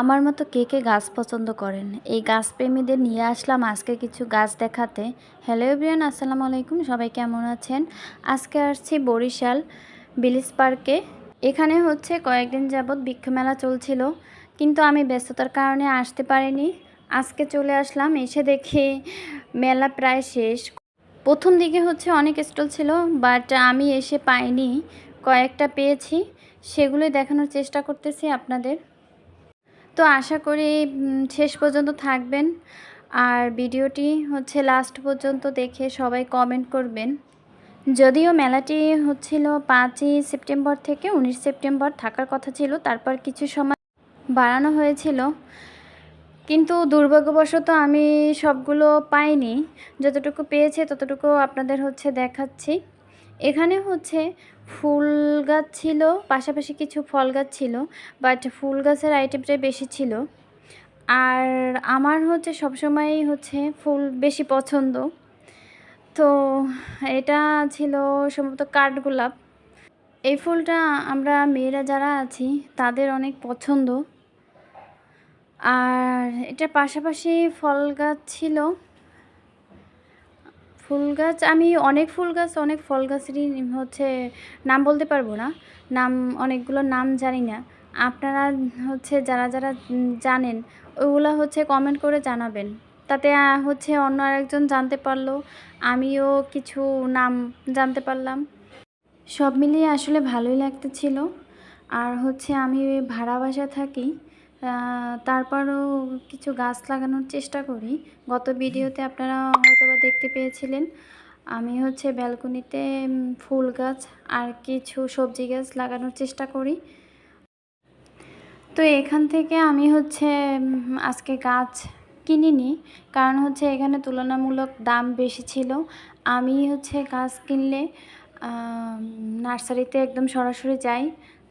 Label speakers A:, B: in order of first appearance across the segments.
A: আমার মতো কে কে গাছ পছন্দ করেন? এই গাছপ্রেমীদের নিয়ে আসলাম আজকে কিছু গাছ দেখাতে। হ্যালো এভরিয়ান আসসালামু আলাইকুম, সবাই কেমন আছেন? আজকে আসছি বরিশাল বিলিস পার্কে। এখানে হচ্ছে কয়েকদিন যাবৎ বৃক্ষ মেলা চলছিল, কিন্তু আমি ব্যস্ততার কারণে আসতে পারিনি। আজকে চলে আসলাম, এসে দেখি মেলা প্রায় শেষ। প্রথম দিকে হচ্ছে অনেক স্টল ছিল বাট আমি এসে পাইনি। কয়েকটা পেয়েছি, সেগুলোই দেখানোর চেষ্টা করতেছি আপনাদের। তো আশা করি শেষ পর্যন্ত থাকবেন। আর ভিডিওটি হচ্ছে লাস্ট পর্যন্ত দেখে সবাই কমেন্ট করবেন। যদিও মেলাটি হচ্ছিল পাঁচই সেপ্টেম্বর থেকে উনিশ সেপ্টেম্বর থাকার কথা ছিল, তারপর কিছু সময় বাড়ানো হয়েছিল। কিন্তু দুর্ভাগ্যবশত আমি সবগুলো পাইনি। যতটুকু পেয়েছি, ততটুকু আপনাদের হচ্ছে দেখাচ্ছি। এখানে হচ্ছে ফুল গাছ ছিল, পাশাপাশি কিছু ফল গাছ ছিল বাট ফুল গাছের আইটেমটাই বেশি ছিল। আর আমার হচ্ছে সবসময়ই হচ্ছে ফুল বেশি পছন্দ। তো এটা ছিল সম্ভবত কাঠগোলাপ এই ফুলটা আমরা মেয়েরা যারা আছি, তাদের অনেক পছন্দ। আর এটার পাশাপাশি ফল গাছ ছিল। ফুল গাছ, আমি অনেক ফুল গাছ, অনেক ফল গাছেরই হচ্ছে নাম বলতে পারব না। নাম, অনেকগুলো নাম জানি না। আপনারা হচ্ছে যারা যারা জানেন ওইগুলো হচ্ছে কমেন্ট করে জানাবেন। তাতে হচ্ছে অন্য আরেকজন জানতে পারল, আমিও কিছু নাম জানতে পারলাম। সব মিলিয়ে আসলে ভালোই লাগতেছিল। আর হচ্ছে আমি ভাড়া বাসা থাকি তারপরও কিছু গাছ লাগানোর চেষ্টা করি। গত ভিডিওতে আপনারা হয়তোবা দেখতে পেয়েছিলেন আমি হচ্ছে ব্যালকনিতে ফুল গাছ আর কিছু সবজি গাছ লাগানোর চেষ্টা করি। তো এখান থেকে আমি হচ্ছে আজকে গাছ কিনিনি। কারণ হচ্ছে এখানে তুলনামূলক দাম বেশি ছিল। আমি হচ্ছে গাছ কিনলে নার্সারিতে একদম সরাসরি যাই।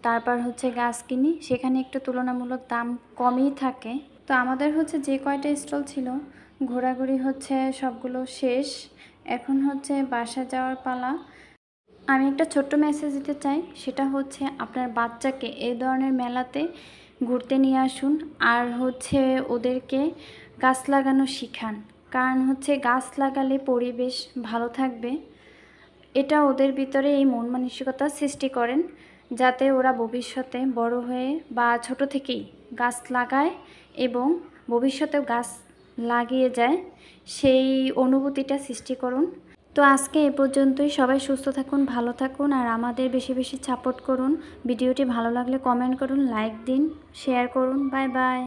A: তারপর হচ্ছে গাছ কিনি, সেখানে একটু তুলনামূলক দাম কমই থাকে। তো আমাদের হচ্ছে যে কয়টা স্টল ছিল, ঘোরাঘুরি হচ্ছে সবগুলো শেষ। এখন হচ্ছে বাসা যাওয়ার পালা। আমি একটা ছোট্ট মেসেজ দিতে চাই, সেটা হচ্ছে আপনার বাচ্চাকে এই ধরনের মেলাতে ঘুরতে নিয়ে আসুন, আর হচ্ছে ওদেরকে গাছ লাগানো শিখান। কারণ হচ্ছে গাছ লাগালে পরিবেশ ভালো থাকবে। এটা ওদের ভিতরে এই মন মানসিকতা সৃষ্টি করেন। যাতে ওরা ভবিষ্যতে বড় হয়ে বা ছোট থেকেই গাছ লাগায় এবং ভবিষ্যতেও গাছ লাগিয়ে যায়, সেই অনুভূতিটা সৃষ্টি করুন। তো আজকে এ পর্যন্তই। সবাই সুস্থ থাকুন, ভালো থাকুন আর আমাদের বেশি বেশি সাপোর্ট করুন। ভিডিওটি ভালো লাগলে কমেন্ট করুন লাইক দিন শেয়ার করুন। Bye bye